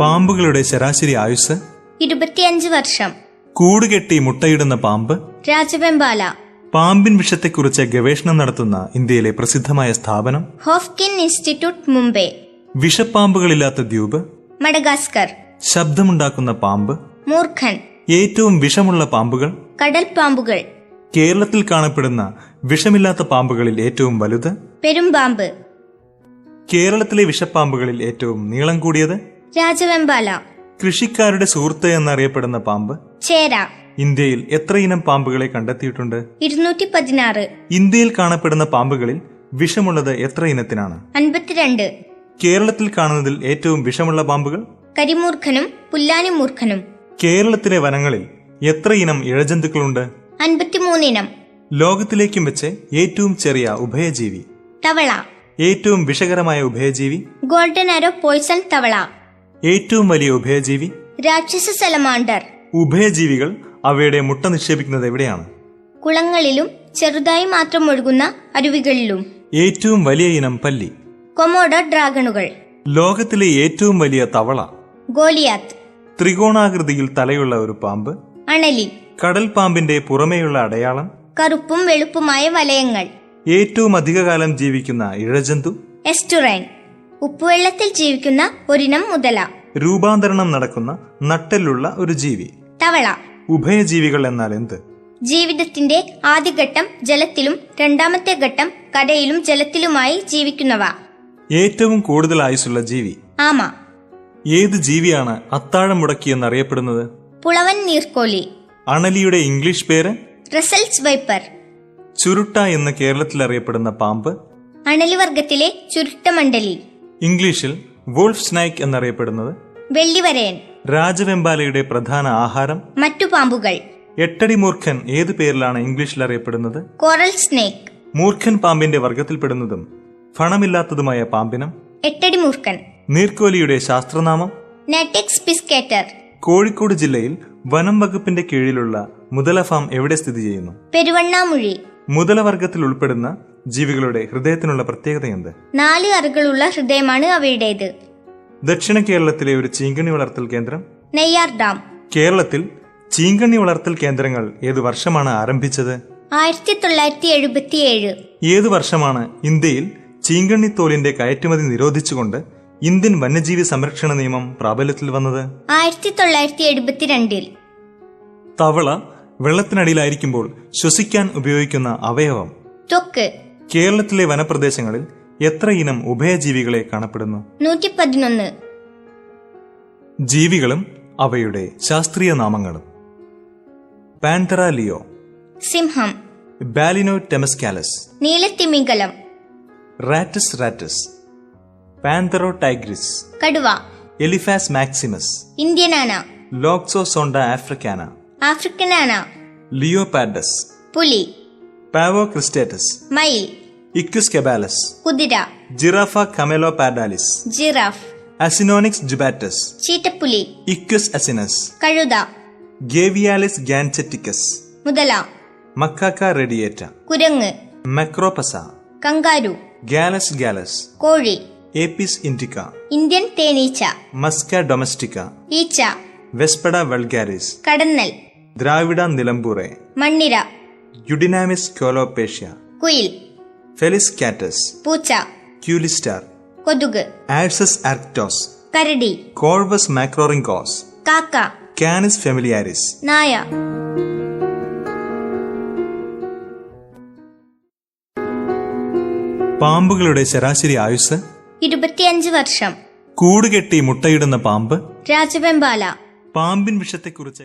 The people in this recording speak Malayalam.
പാമ്പുകളുടെ ശരാശരി ആയുസ് ഇരുപത്തിയഞ്ച് വർഷം. കൂടുകെട്ടി മുട്ടയിടുന്ന പാമ്പ്? രാജവെമ്പാല. പാമ്പിൻ വിഷത്തെക്കുറിച്ച് ഗവേഷണം നടത്തുന്ന ഇന്ത്യയിലെ പ്രസിദ്ധമായ സ്ഥാപനം? Hopkins institute Mumbai. വിഷപ്പാമ്പുകളില്ലാത്ത ദ്വീപ്? മഡഗാസ്കർ. ശബ്ദമുണ്ടാക്കുന്ന പാമ്പ്? മൂർഖൻ. ഏറ്റവും വിഷമുള്ള പാമ്പുകൾ? കടൽ പാമ്പുകൾ. കേരളത്തിൽ കാണപ്പെടുന്ന വിഷമില്ലാത്ത പാമ്പുകളിൽ ഏറ്റവും വലുത്? പെരുമ്പാമ്പ്. കേരളത്തിലെ വിഷപ്പാമ്പുകളിൽ ഏറ്റവും നീളം കൂടിയത്? രാജവെമ്പാല. കൃഷിക്കാരുടെ സുഹൃത്ത് എന്നറിയപ്പെടുന്ന പാമ്പ് ചേര. ഇന്ത്യയിൽ എത്ര ഇനം പാമ്പുകളെ കണ്ടെത്തിയിട്ടുണ്ട്? ഇരുന്നൂറ്റി പതിനാറ് ഇന്ത്യയിൽ കാണപ്പെടുന്ന പാമ്പുകളിൽ വിഷമുള്ളത് എത്ര ഇനത്തിനാണ്? അൻപത്തിരണ്ട്. കേരളത്തിൽ കാണുന്നതിൽ ഏറ്റവും വിഷമുള്ള പാമ്പുകൾ? കരിമൂർഖനും പുല്ലാനി മൂർഖനും കേരളത്തിലെ വനങ്ങളിൽ എത്ര ഇനം ഇഴജന്തുക്കളുണ്ട്? അൻപത്തിമൂന്നിനം ലോകത്തിലേക്കും വെച്ച് ഏറ്റവും ചെറിയ ഉഭയജീവി. തവള. ഏറ്റവും വിഷകരമായ ഉഭയജീവി? ഗോൾഡൻ ആരോ പോയ്സൺ തവള. ഏറ്റവും വലിയ ഉഭയജീവി? രാക്ഷസ സലമാണ്ടർ. ഉഭയജീവികൾ അവയുടെ മുട്ട നിക്ഷേപിക്കുന്നത് എവിടെയാണ്? കുളങ്ങളിലും ചെറുതായി മാത്രം ഒഴുകുന്ന അരുവികളിലും. ഏറ്റവും വലിയ ഇനം പല്ലി? കൊമോഡ ഡ്രാഗണുകൾ. ലോകത്തിലെ ഏറ്റവും വലിയ തവള? ഗോലിയാത്ത്. ത്രികോണാകൃതിയിൽ തലയുള്ള ഒരു പാമ്പ്? അണലി. കടൽ പാമ്പിന്റെ പുറമേയുള്ള അടയാളം? കറുപ്പും വെളുപ്പുമായ വലയങ്ങൾ. ഏറ്റവും അധികകാലം ജീവിക്കുന്ന ഇഴജന്തു? എസ്റ്റുറൈൻ. ഉപ്പുവെള്ളത്തിൽ ജീവിക്കുന്ന ഒരിനം മുതല. രൂപാന്തരണം നടക്കുന്ന നട്ടെല്ലുള്ള ഒരു ജീവി. തവള. ഉഭയജീവികൾ എന്നാൽ എന്ത്? ജീവിതത്തിന്റെ ആദ്യഘട്ടം ജലത്തിലും രണ്ടാമത്തെ ഘട്ടം കടയിലും ജലത്തിലുമായി ജീവിക്കുന്നവ. ഏറ്റവും കൂടുതൽ ആയുസുള്ള ജീവി. ആമാ. ഏത് ജീവിയാണ് അത്താഴം മുടക്കി മുടക്കിയെന്നറിയപ്പെടുന്നത്? പുളവൻ നീർക്കോലി. അണലിയുടെ ഇംഗ്ലീഷ് പേര്? Russell's viper. ചുരുട്ട എന്ന് കേരളത്തിൽ അറിയപ്പെടുന്ന പാമ്പ്? അണലിവർഗത്തിലെ ചുരുട്ടമണ്ഡലി ഇംഗ്ലീഷിൽ വോൾഫ് സ്നൈക്ക് എന്നറിയപ്പെടുന്നത്? വെള്ളിവരയൻ. രാജവെമ്പാലയുടെ പ്രധാന ആഹാരം മറ്റു പാമ്പുകൾ. എട്ടടി മൂർഖൻ ഏത് പേരിലാണ് ഇംഗ്ലീഷിൽ അറിയപ്പെടുന്നത്? Coral snake. മൂർഖൻ പാമ്പിന്റെ വർഗത്തിൽപ്പെടുന്നതും ഫണമില്ലാത്തതുമായ പാമ്പിനം. എട്ടടി മൂർഖൻ. നീർക്കോലിയുടെ ശാസ്ത്രനാമം. നെറ്റിക്സ് പിസ്കേറ്റർ കോഴിക്കോട് ജില്ലയിൽ വനം വകുപ്പിന്റെ കീഴിലുള്ള മുതല ഫാം എവിടെ സ്ഥിതി ചെയ്യുന്നു? പെരുവണ്ണാമുഴി. മുതലവർഗത്തിൽ ഉൾപ്പെടുന്ന ജീവികളുടെ ഹൃദയത്തിനുള്ള പ്രത്യേകത എന്ത് നാല് അറുകളുള്ള ഹൃദയമാണ് അവയുടേത്. ദക്ഷിണ കേരളത്തിലെ ഒരു ചീങ്കണ്ണി വളർത്തൽ കേന്ദ്രം? നെയ്യാർ ഡാം. കേരളത്തിൽ ചീങ്കണ്ണി വളർത്തൽ കേന്ദ്രങ്ങൾ ഏതു വർഷമാണ് ആരംഭിച്ചത്? ആയിരത്തി തൊള്ളായിരത്തി എഴുപത്തിയേഴ് ഏതു വർഷമാണ് ഇന്ത്യയിൽ ചീങ്കണ്ണിത്തോലിന്റെ കയറ്റുമതി നിരോധിച്ചുകൊണ്ട് ഇന്ത്യൻ വന്യജീവി സംരക്ഷണ നിയമം പ്രാബല്യത്തിൽ വന്നത്? ആയിരത്തി തൊള്ളായിരത്തി എഴുപത്തിരണ്ടിൽ തവള വെള്ളത്തിനടിയിലായിരിക്കുമ്പോൾ ശ്വസിക്കാൻ ഉപയോഗിക്കുന്ന അവയവം? ത്വക്ക് കേരളത്തിലെ വനപ്രദേശങ്ങളിൽ എത്ര ഇനം ഉഭയജീവികളെ കാണപ്പെടുന്നു? നൂറ്റി പതിനൊന്ന് ജീവികളും അവയുടെ ശാസ്ത്രീയ നാമങ്ങളും. Panthera leo. സിംഹം. ബാലിനോ ടെമസ്കാലസ് നീലത്തിമിംഗലം. Rattus rattus. പാൻതറോ ടൈഗ്രിസ് കടുവ. Elephas maximus. ഇന്ത്യനാന. Loxodonta africana. ആഫ്രിക്കനാന. Leopardus. പുലി. പാവോ ക്രിസ്റ്റേറ്റസ് മയിൽ. ഇക്യുസ് കെബാലസ് കുതിര. ജിറാഫ കമെലോ പാഡാലിസ് ജിറാഫ് അസിനോണിക്സ് ജുബാറ്റസ് ചീറ്റപ്പുലി. ഇക്യുസ് അസിനസ് കഴുത. ഗേവിയാലിസ് ഗാൻസെറ്റിക്കസ് മുതല. മക്കാക്ക റെഡിയേറ്റ കുരങ്ങ്. മെക്രോപസ കങ്കാരു. ഗാലസ് ഗാലസ് കോഴി. ഏപ്പിസ് ഇൻഡിക്ക ഇന്ത്യൻ തേനീച്ച. മസ്ക ഡൊമസ്റ്റിക്ക ഈച്ച. വെസ്പഡ വെൾഗാരിസ് കടന്നൽ. ദ്രാവിഡ നിലമ്പൂറെ മണ്ണിര. യുഡിനാമിസ് കോലോപേഷ്യ കുയിൽ. ഫെലിസ് കാറ്റസ് പൂച്ച. ക്യൂലിസ്റ്റാർ കൊതുക്. ആഴ്സസ് ആർക്ടോസ് കരടി. കോൾവസ് മാക്രോറിങ്കോസ് കാക്ക. കാനിസ് ഫെമിലിയാരിസ് നായ. പാമ്പുകളുടെ ശരാശരി ആയുസ് ഇരുപത്തിയഞ്ച് വർഷം. കൂടുകെട്ടി മുട്ടയിടുന്ന പാമ്പ്? രാജവെമ്പാല. പാമ്പിൻ വിഷത്തെക്കുറിച്ച്